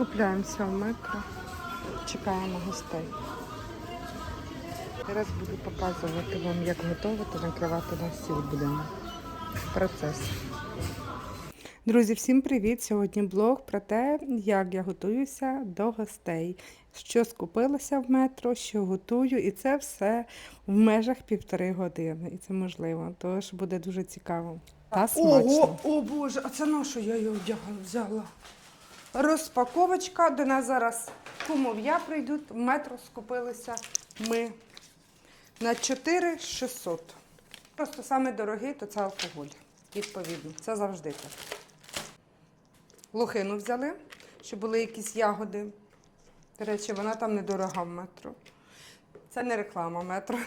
Скупляємося в метро, чекаємо гостей. Зараз буду показувати вам, як готувати, накривати на стіл будемо. Процес. Друзі, всім привіт! Сьогодні блог про те, як я готуюся до гостей, що скупилася в метро, що готую, і це все в межах півтори години. І це можливо, тож буде дуже цікаво. Та смачно. Ого, о Боже, а це на що я її одягала, взяла? Розпаковочка. До нас зараз кумов'я прийдуть. Метро скупилися ми на 4 600. Просто саме дорогий, то це алкоголь. Відповідно, це завжди так. Лохину взяли, щоб були якісь ягоди. До речі, вона там недорога в метро. Це не реклама метро.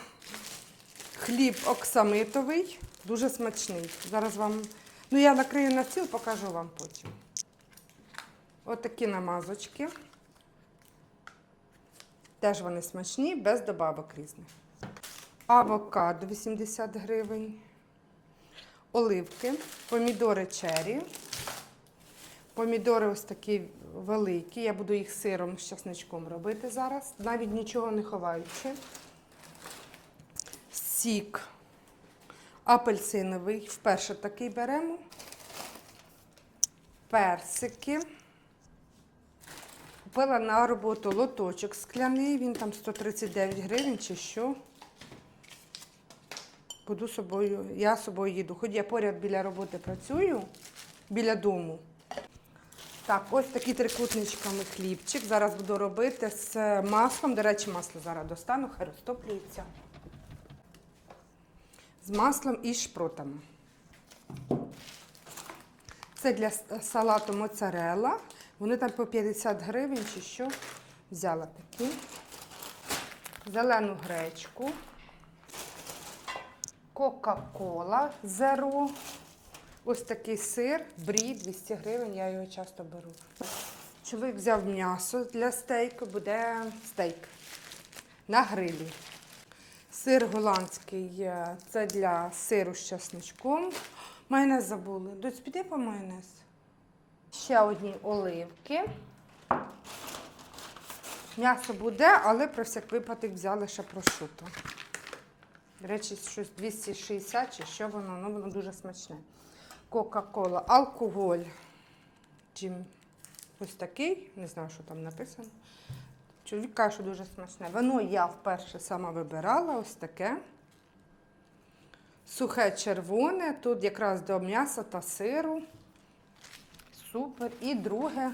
Хліб оксамитовий, дуже смачний. Зараз вам. Ну, я накрию на стіл, покажу вам потім. Отакі намазочки. Теж вони смачні, без добавок різних. Авокадо 80 гривень. Оливки, помідори чері. Помідори ось такі великі. Я буду їх сиром з часничком робити зараз, навіть нічого не ховаючи. Сік апельсиновий. Вперше такий беремо. Персики. Купила на роботу лоточок скляний, він там 139 гривень чи що. Буду собою, я собою їду. Хоч я поряд біля роботи працюю, біля дому. Так, ось такі трикутничками хлібчик. Зараз буду робити з маслом. До речі, масло зараз достану, хай розтоплюється. З маслом і шпротами. Це для салату моцарелла. Вони там по 50 гривень чи що. Взяла такі. Зелену гречку. Кока-кола зеро. Ось такий сир, брі, 200 гривень, я його часто беру. Чоловік взяв м'ясо для стейку, буде стейк на грилі. Сир голландський е, це для сиру з чесночком. Майонез забули. Доць, піди по майонез. Ще одні оливки. М'ясо буде, але про всяк випадок взяли ще прошуто. До речі, щось 260 чи що воно, ну воно дуже смачне. Кока-кола, алкоголь. Джим. Ось такий, не знаю, що там написано. Чоловік каже, що дуже смачне. Вино я вперше сама вибирала, ось таке. Сухе червоне, тут якраз до м'яса та сиру. Супер. І друге,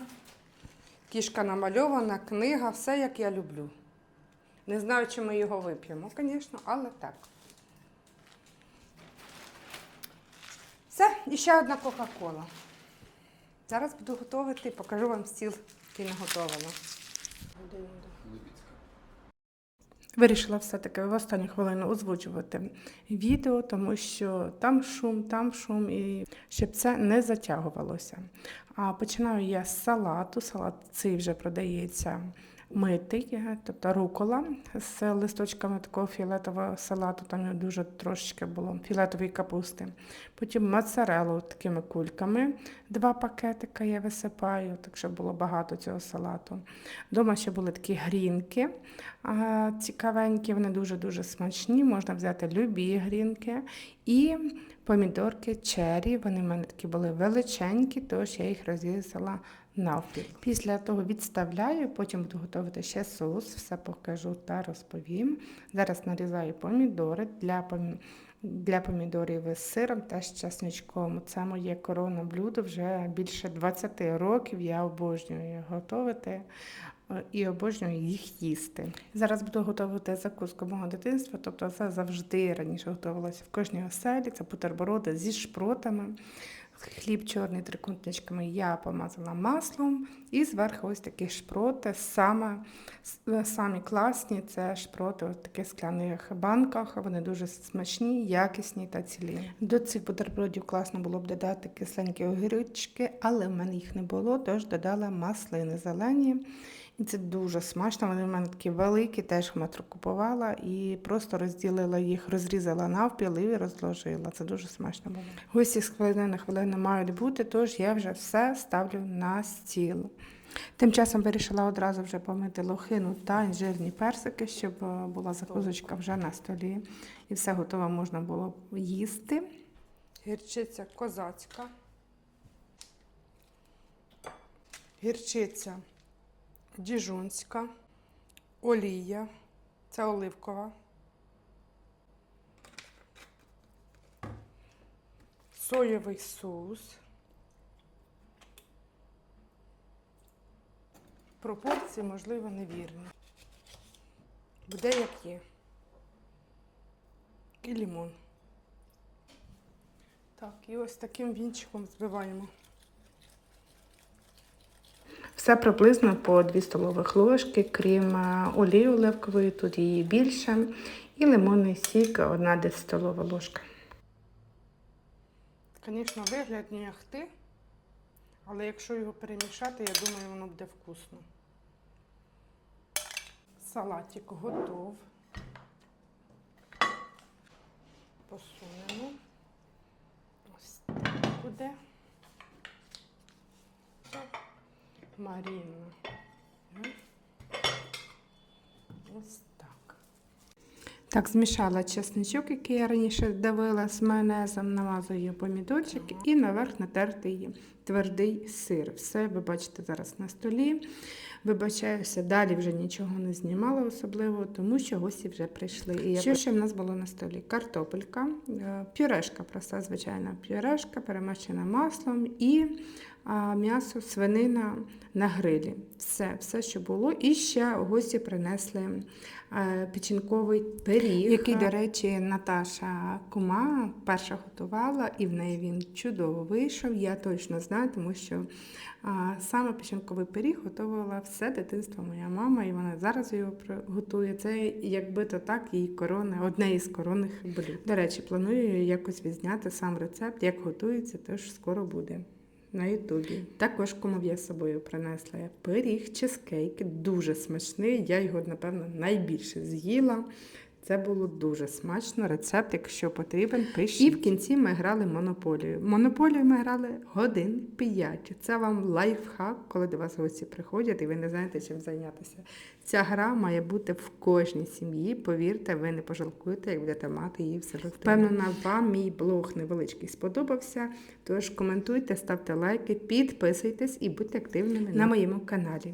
кішка намальована, книга, все як я люблю. Не знаю, чи ми його вип'ємо, звісно, але так. Все, і ще одна Кока-Кола. Зараз буду готувати, покажу вам стіл, який наготовила. Вирішила все-таки в останню хвилину озвучувати відео, тому що там шум, там шум, і щоб це не затягувалося. А починаю я з салату. Салат цей вже продається митий, тобто рукола з листочками такого фіолетового салату, там дуже трошечки було фіолетової капусти. Потім моцарелу такими кульками, два пакетика я висипаю, так щоб було багато цього салату. Дома ще були такі грінки цікавенькі, вони дуже-дуже смачні. Можна взяти любі грінки. І помідорки чері, вони в мене такі були величенькі, тож я їх розрізала навпіл. Після того відставляю, потім буду готувати ще соус, все покажу та розповім. Зараз нарізаю помідори для. Для помідорів з сиром та з чесничком. Це моє коронне блюдо вже більше 20 років. Я обожнюю готувати е, і обожнюю їх їсти. Зараз буду готувати закуску мого дитинства, тобто це завжди раніше готувалося в кожній оселі. Це бутерброди зі шпротами. Хліб чорний трикутничками я помазала маслом і зверху ось такі шпроти. Саме, самі класні це шпроти в таких скляних банках. Вони дуже смачні, якісні та цілі. До цих бутербродів класно було б додати кисленькі огірочки, але в мене їх не було, тож додала маслини зелені. І це дуже смачно. Вони в мене такі великі, теж метро купувала і просто розділила їх, розрізала навпіл і розложила. Це дуже смачно було. Гості з хвилини на хвилину мають бути, тож я вже все ставлю на стіл. Тим часом вирішила одразу вже помити лохину та інжирні персики, щоб е, була закусочка вже на столі і все готове можна було їсти. Гірчиця козацька. Гірчиця діжунська. Олія. Це оливкова. Соєвий соус. Пропорції, можливо, невірні. Буде як є. І лимон. Так, і ось таким вінчиком збиваємо. Все приблизно по 2 столових ложки, крім е, олії оливкової, тут її більше, і лимонний сік 1 десь столова ложка. Звісно, вигляд не яхти, але якщо його перемішати, я думаю, воно буде вкусно. Салатик готов. Посунемо. Ось так буде. Маріна. Ось так. Так, змішала чесничок, який я раніше давила з майонезом, намазую помідорчик і наверх натертий твердий сир. Все ви бачите зараз на столі. Вибачаюся, далі вже нічого не знімала особливо, тому що гості вже прийшли. І що ще в нас було на столі? Картопелька, е, пюрешка, проста звичайна пюрешка, перемащена маслом і м'ясо, свинина на грилі. Все, все, що було. І ще гості принесли е, печінковий пиріг, який, до речі, Наташа Кума перша готувала, і в неї він чудово вийшов. Я точно знаю, тому що а, саме печінковий пиріг готувала все дитинство моя мама, і вона зараз його готує. Це якби то так її корони, одне із коронних блюд. До речі, планую якось відзняти сам рецепт, як готується, тож скоро буде. На Ютубі. Також кому я з собою принесла пиріг, чизкейк, дуже смачний. Я його, напевно, найбільше з'їла. Це було дуже смачно. Рецепт, якщо потрібен, пишіть. І в кінці ми грали монополію. Монополію ми грали годин 5. Це вам лайфхак, коли до вас гості приходять і ви не знаєте, чим зайнятися. Ця гра має бути в кожній сім'ї. Повірте, ви не пожалкуєте, як будете мати її в себе. Впевнена, вам мій блог невеличкий сподобався. Тож коментуйте, ставте лайки, підписуйтесь і будьте активними на моєму каналі.